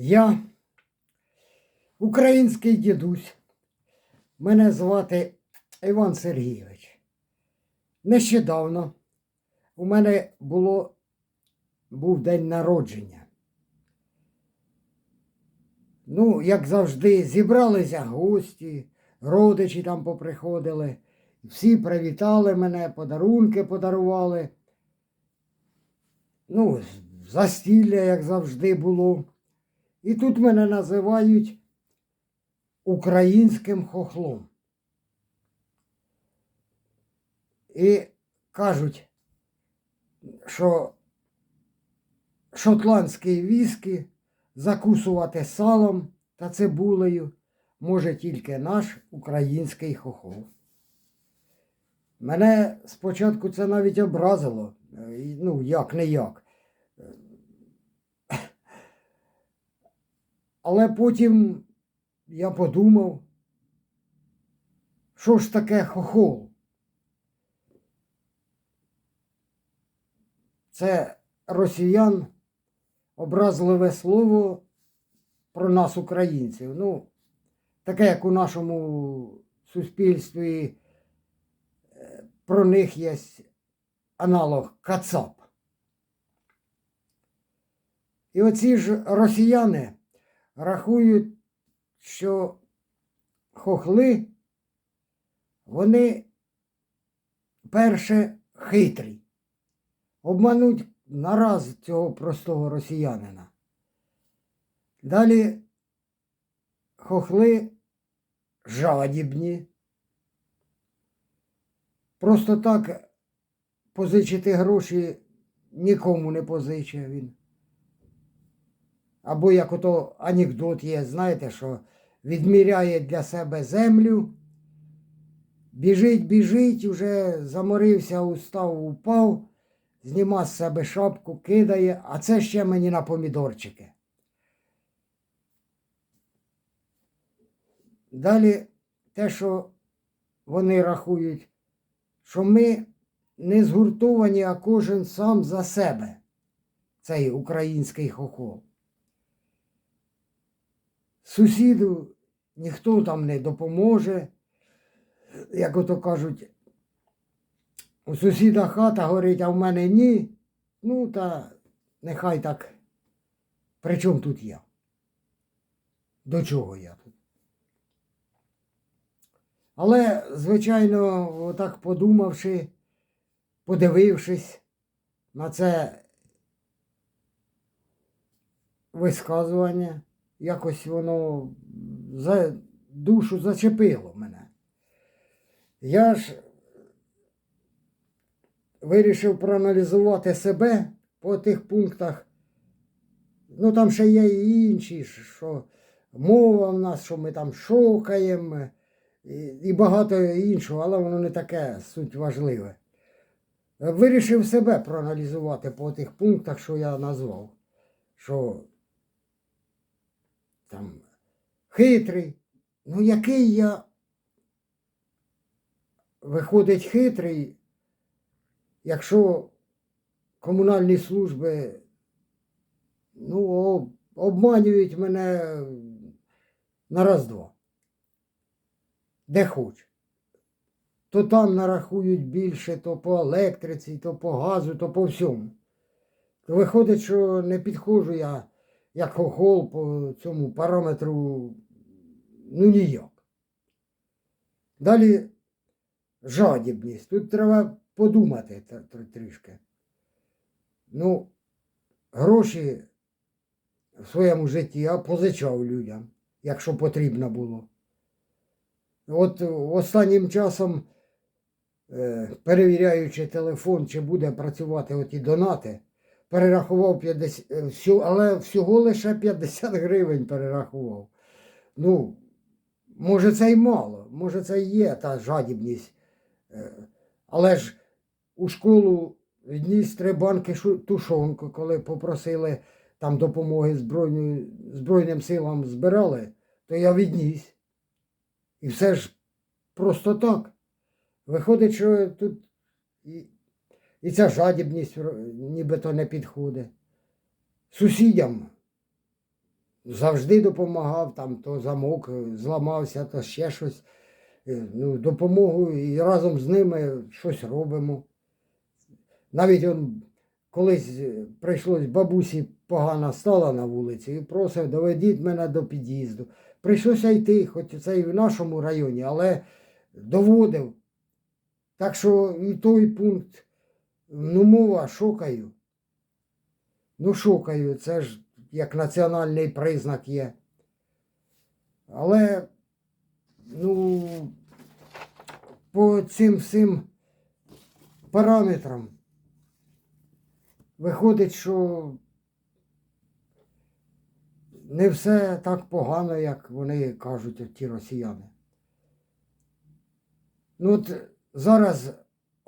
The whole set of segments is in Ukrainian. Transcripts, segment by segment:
Я український дідусь. Мене звати Іван Сергійович. Нещодавно у мене було, був день народження. Ну, як завжди, зібралися гості, родичі там поприходили. Всі привітали мене, подарунки подарували. Ну, застілля, як завжди, було. І тут мене називають українським хохлом. І кажуть, що шотландський віскі закусувати салом та цибулею може тільки наш український хохол. Мене спочатку це навіть образило. Е, Ну, як не як. Але потім я подумав, що ж таке хохол? Це росіян образливе слово про нас, українців. Ну, таке, як у нашому суспільстві е, про них є аналог Кацап. І оці ж росіяни рахують, що хохли, вони перше хитрі, обмануть нараз цього простого росіянина. Далі хохли жадібні. Просто так позичити гроші нікому не позичив він. Або як ото анекдот є, знаєте, що відміряє для себе землю, біжить, біжить, уже заморився, устав, упав, зніма з себе шапку, кидає, а це ще мені на помідорчики. Далі те, що вони рахують, що ми не згуртовані, а кожен сам за себе, цей український хохол. Сусіду ніхто там не допоможе. Як ото кажуть, у сусіда хата горить, а в мене ні. Ну, та нехай так. При чому тут я? До чого я тут? Але, звичайно, отак подумавши, подивившись на це висказування, якось воно за душу зачепило мене. Я ж вирішив проаналізувати себе по тих пунктах. Ну, там ще є і інші, що мова в нас, що ми там шокаємо, і, багато іншого, але воно не таке суть важливе. Вирішив себе проаналізувати по тих пунктах, що я назвав. Що там хитрий. Ну, який я виходить хитрий, якщо комунальні служби ну, обманюють мене на раз-два. Де хоч. То там нарахують більше, то по електриці, то по газу, то по всьому. То виходить, що не підходжу я як хохол по цьому параметру ну ніяк. Далі жадібність. Тут треба подумати тр- тр- трішки. Ну, гроші в своєму житті я позичав людям, якщо потрібно було. От останнім часом, е, перевіряючи телефон, чи буде працювати оті донати, перерахував 50, е, але всього лише 50 гривень перерахував. Ну, може, це й мало, може, це і є та жадібність. Е, Але ж у школу відніс три банки тушонку, коли попросили там допомоги Збройню, Збройним силам збирали, то я відніс. І все ж просто так. Виходить, що тут і, ця жадібність нібито не підходить. Сусідям завжди допомагав, там то замок е, зламався, то ще щось. Е, Ну, допомогу і разом з ними щось робимо. Навіть он, колись е, прийшлось бабусі погано стала на вулиці і просив, доведіть мене до під'їзду. Прийшлося йти, хоч це і в нашому районі, але доводив. Так що і той пункт, ну, мова, шукаю. Ну, шукаю, це ж як національний признак є. Але, ну, по цим всім параметрам виходить, що не все так погано, як вони кажуть, ті росіяни. Ну, от зараз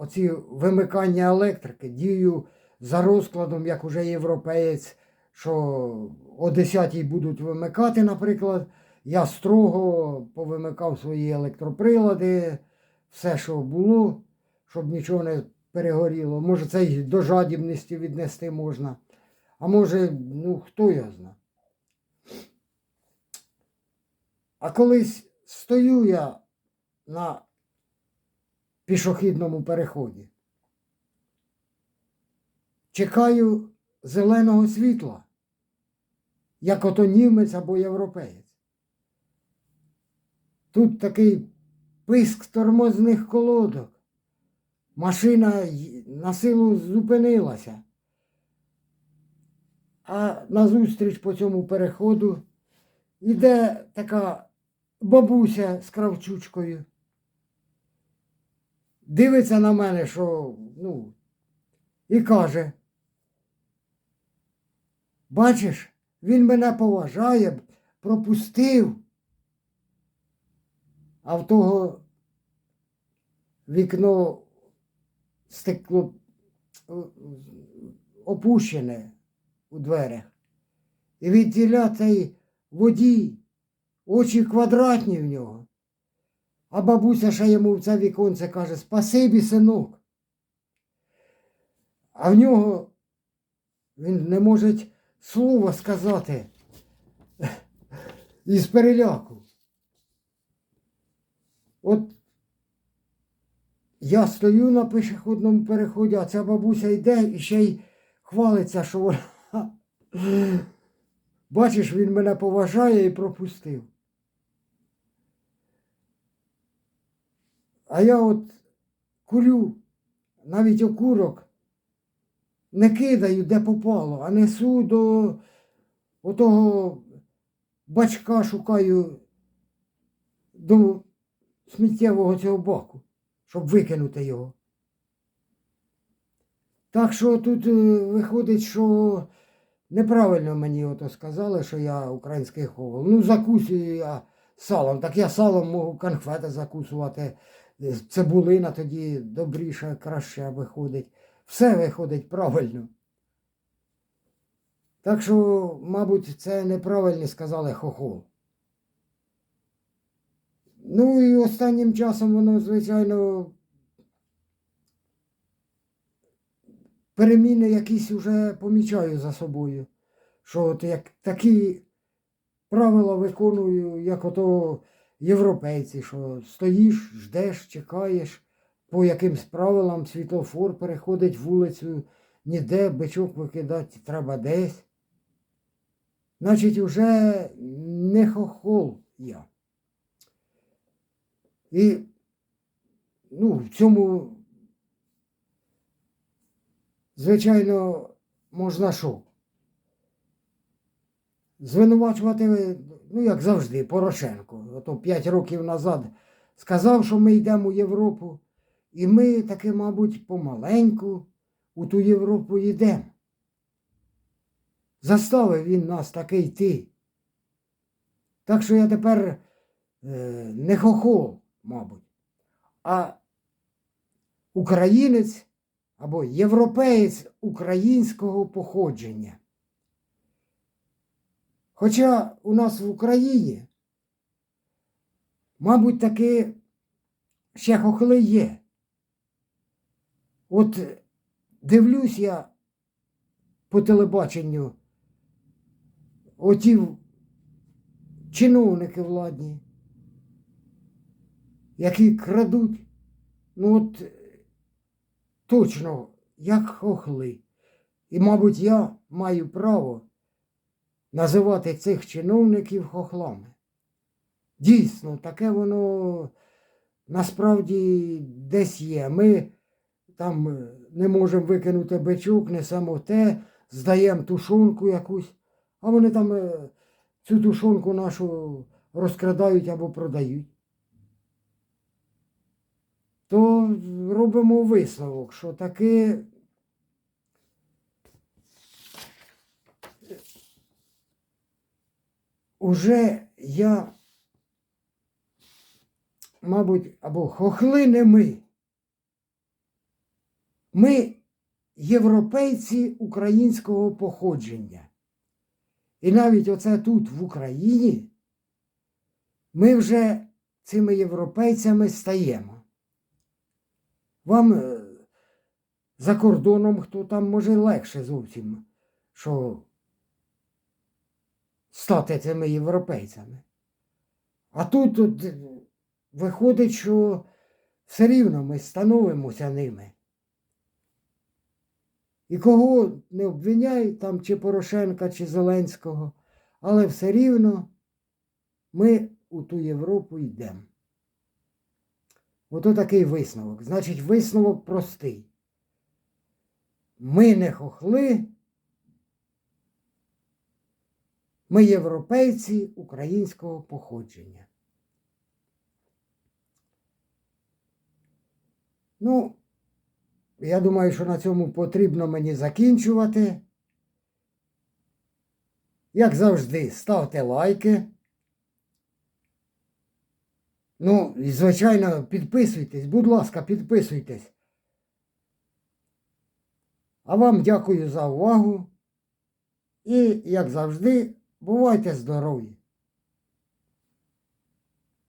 оці вимикання електрики дію за розкладом, як уже європеєць, що о 10 будуть вимикати, наприклад. Я строго повимикав свої електроприлади, все, що було, щоб нічого не перегоріло. Може, це й до жадібності віднести можна. А може, ну хто його знає. А колись стою я на пішохідному переході. Чекаю зеленого світла, як ото німець або європеєць. Тут такий писк тормозних колодок. Машина на силу зупинилася. А назустріч по цьому переходу іде така бабуся з кравчучкою. Дивиться на мене, що, ну, і каже. Бачиш, він мене поважає, пропустив. А в того вікно стекло е, опущене у дверях. І від тіля цей водій, очі квадратні в нього. А бабуся ще йому в це віконце каже, спасибі, синок. А в нього він не може слова сказати із переляку. От я стою на пішохідному переході, а ця бабуся йде і ще й хвалиться, що вона. Бачиш, він мене поважає і пропустив. А я от курю, навіть окурок, не кидаю, де попало, а несу до отого бачка шукаю до сміттєвого цього баку, щоб викинути його. Так що тут е, виходить, що неправильно мені ото сказали, що я український ховал. Ну, закусую я салом. Так я салом можу конфети закусувати. Цибулина тоді добріше, краще виходить. Все виходить правильно. Так що, мабуть, це неправильно сказали хохол. Ну і останнім часом воно, звичайно, переміни якісь вже помічаю за собою. Що от як такі правила виконую, як ото європейці, що стоїш, ждеш, чекаєш, по якимсь правилам світлофор переходить вулицю, ніде бичок викидати треба десь. Значить, уже не хохол я. І ну, в цьому, звичайно, можна що? Звинувачувати, ну, як завжди, Порошенко. Ото 5 років назад сказав, що ми йдемо у Європу, і ми таки, мабуть, помаленьку у ту Європу йдемо. Заставив він нас таки йти. Так що я тепер е, не хохол, мабуть, а українець або європеєць українського походження. Хоча у нас в Україні, мабуть, таки ще хохли є. От дивлюсь я по телебаченню оті чиновники владні, які крадуть, ну от точно, як хохли. І, мабуть, я маю право називати цих чиновників хохлами. Дійсно, таке воно насправді десь є. Ми там е, не можемо викинути бичок, несемо те, здаємо тушонку якусь, а вони там е, цю тушонку нашу розкрадають або продають. То робимо висновок, що таки уже я, мабуть, або хохли не ми. Ми європейці українського походження. І навіть оце тут, в Україні, ми вже цими європейцями стаємо. Вам е, за кордоном хто там може легше зовсім, що стати цими європейцями. А тут е, виходить, що все рівно ми становимося ними. І кого не обвиняють, там чи Порошенка, чи Зеленського, але все рівно ми у ту Європу йдемо. Ото такий висновок. Значить, висновок простий. Ми не хохли, ми європейці українського походження. Ну, я думаю, що на цьому потрібно мені закінчувати. Як завжди, ставте лайки. Ну, і, звичайно, підписуйтесь, будь ласка, підписуйтесь. А вам дякую за увагу. І, як завжди, бувайте здорові!